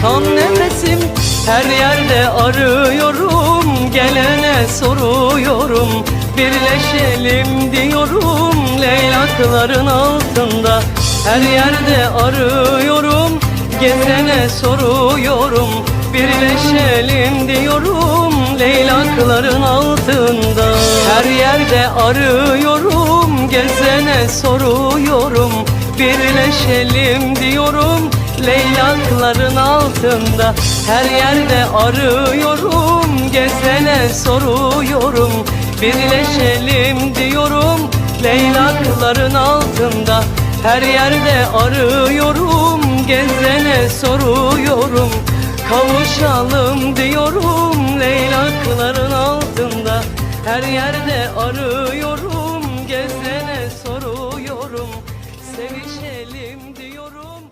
son nefesim. Her yerde arıyorum Gelene soruyorum. Birleşelim diyorum Leylakların altında. Her yerde arıyorum Gezene soruyorum. Birleşelim diyorum Leylakların altında. Her yerde arıyorum Gezene soruyorum. Birleşelim diyorum leylakların altında Her yerde arıyorum gezene soruyorum. Birleşelim diyorum leylakların altında Her yerde arıyorum gezene soruyorum. Kavuşalım diyorum leylakların altında Her yerde arıyorum gezene soruyorum. Sevişelim diyorum.